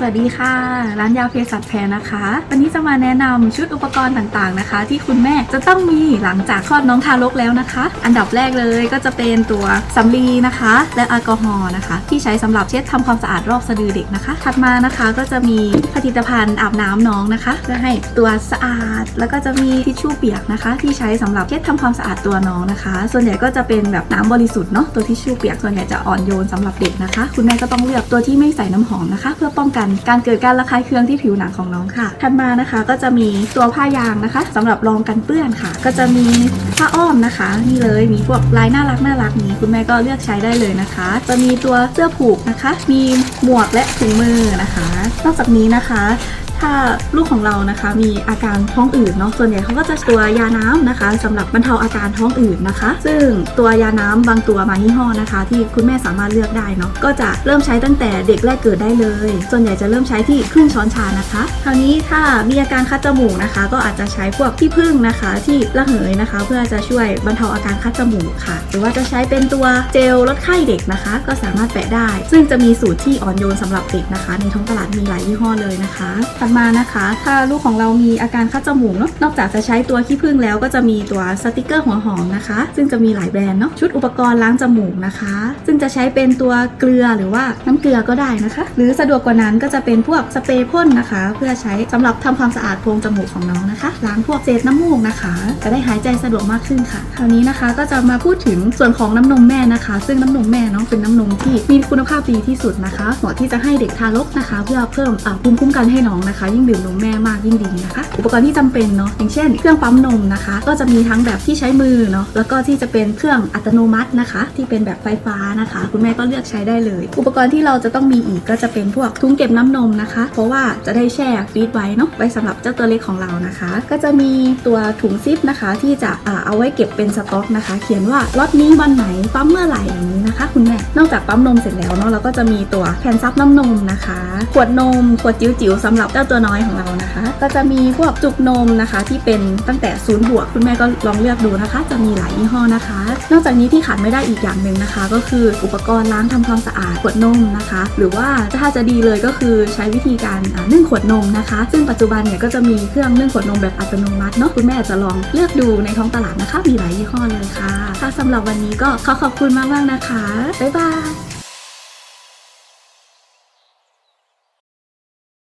สวัสดีค่ะ ร้านยาเภสัชแพรนะคะ วันนี้จะมาแนะนำชุดอุปกรณ์ต่างๆนะคะ ที่คุณแม่จะต้องมีหลังจากคลอดน้องทารกแล้วนะคะ อันดับแรกเลยก็จะเป็นตัวสำลีนะคะ และแอลกอฮอล์นะคะ ที่ใช้สำหรับเช็ดทำความสะอาดรอบสะดือเด็กนะคะ ถัดมานะคะก็จะมีผลิตภัณฑ์อาบน้ำน้องนะคะเพื่อให้ตัวสะอาด แล้วก็จะมีทิชชู่เปียกนะคะ ที่ใช้สำหรับเช็ดทำความสะอาดตัวน้องนะคะ ส่วนใหญ่ก็จะเป็นแบบน้ำบริสุทธิ์เนาะตัวทิชชู่เปียกส่วนใหญ่จะอ่อนโยนสำหรับเด็กนะคะ คุณแม่ก็ต้องเลือกตัวที่ไม่ใส่น้ำหอมนะคะ เพื่อป้องกันการเกิดการระคายเคืองที่ผิวหนังของน้องค่ะถัดมานะคะก็จะมีตัวผ้ายางนะคะสำหรับรองกันเปื้อนค่ะ ก็จะมีผ้าอ้อมนะคะ นี่เลยมีพวกลายน่ารักน่ารักนี้ คุณแม่ก็เลือกใช้ได้เลยนะคะ จะมีตัวเสื้อผูกนะคะ มีหมวกและถุงมือนะคะ นอกจากนี้นะคะ ถ้าลูกของเรานะคะมีอาการท้องอืดเนาะส่วนใหญ่เขาก็จะตัวยาน้ำนะคะสำหรับบรรเทาอาการท้องอืดนะคะ ซึ่งตัวยาน้ำบางตัวบางยี่ห้อนะคะ ที่คุณแม่สามารถเลือกได้เนาะก็จะเริ่มใช้ตั้งแต่เด็กแรกเกิดได้เลย ส่วนใหญ่จะเริ่มใช้ที่ครึ่งช้อนชานะคะ คราวนี้ถ้ามีอาการคัดจมูกนะคะ ก็อาจจะใช้พวกที่พึ่งนะคะ ที่ระเหยนะคะ เพื่อจะช่วยบรรเทาอาการคัดจมูกค่ะ หรือว่าจะใช้เป็นตัวเจลลดไข้เด็กนะคะ ก็สามารถแปะได้ ซึ่งจะมีสูตรที่อ่อนโยนสำหรับเด็กนะคะ ในท้องตลาดมีหลายยี่ห้อเลยนะคะดมานะคะ ถ้าลูกของเรามีอาการคัดจมูกเนาะนอกจากจะใช้ตัวขี้ผึ้งแล้วก็จะมีตัวสติกเกอร์หัวหอมนะคะ ซึ่งจะมีหลายแบรนด์เนาะชุดอุปกรณ์ล้างจมูกนะคะ ซึ่งจะใช้เป็นตัวเกลือหรือว่าน้ำเกลือก็ได้นะคะ หรือสะดวกกว่านั้นก็จะเป็นพวกสเปรย์พ่นนะคะ เพื่อใช้สำหรับทำความสะอาดโพรงจมูกของน้องนะคะล้างพวกเศษน้ำมูกนะคะ จะได้หายใจสะดวกมากขึ้นค่ะคราวนี้นะคะก็จะมาพูดถึงส่วนของน้ำนมแม่นะคะ ซึ่งน้ำนมแม่เนาะเป็นน้ำนมที่มีคุณภาพดีที่สุดนะคะเหมาะที่จะให้เด็กทารกนะคะ เพื่อเพิ่มภูมิคุ้มกันให้น้องนะคะยิ่งดื่มนมแม่มากยิ่งดีนะคะ อุปกรณ์ที่จำเป็นเนาะอย่างเช่น เครื่องปั๊มนมนะคะ ก็จะมีทั้งแบบที่ใช้มือเนาะแล้วก็ที่จะเป็นเครื่องอัตโนมัตินะคะ ที่เป็นแบบไฟฟ้านะคะ คุณแม่ก็เลือกใช้ได้เลย อุปกรณ์ที่เราจะต้องมีอีกก็จะเป็นพวกถุงเก็บน้ำนมนะคะ เพราะว่าจะได้แช่ฟรีดไว้เนาะไว้สำหรับเจ้าตัวเล็กของเรานะคะ ก็จะมีตัวถุงซิปนะคะ ที่จะเอาไว้เก็บเป็นสต็อกนะคะ เขียนว่าล็อตนี้วันไหนปั๊มเมื่อไหร่อย่างนี้นะคะ คุณแม่นอกจากปั๊มนมเสร็จแล้วเนาะเราก็จะมีตัวแผ่นซับน้ำนมนะคะ ขวดนมขวดจิ๋วๆสำหรับเจ้าตัวน้อยของเรานะคะ ก็จะมีพวกจุกนมนะคะ ที่เป็นตั้งแต่ศูนย์บวกคุณแม่ก็ลองเลือกดูนะคะ จะมีหลายยี่ห้อนะคะ นอกจากนี้ที่ขาดไม่ได้อีกอย่างหนึ่งนะคะ ก็คืออุปกรณ์ล้างทำความสะอาดขวดนมนะคะ หรือว่าถ้าจะดีเลยก็คือใช้วิธีการอ่านึ่งขวดนมนะคะ ซึ่งปัจจุบันเนี่ยก็จะมีเครื่องนึ่งขวดนมแบบอัตโนมัติเนาะคุณแม่อาจจะลองเลือกดูในท้องตลาดนะคะ มีหลายยี่ห้อเลยค่ะค่ะสำหรับวันนี้ก็ขอขอบคุณมากๆนะคะบ๊ายบาย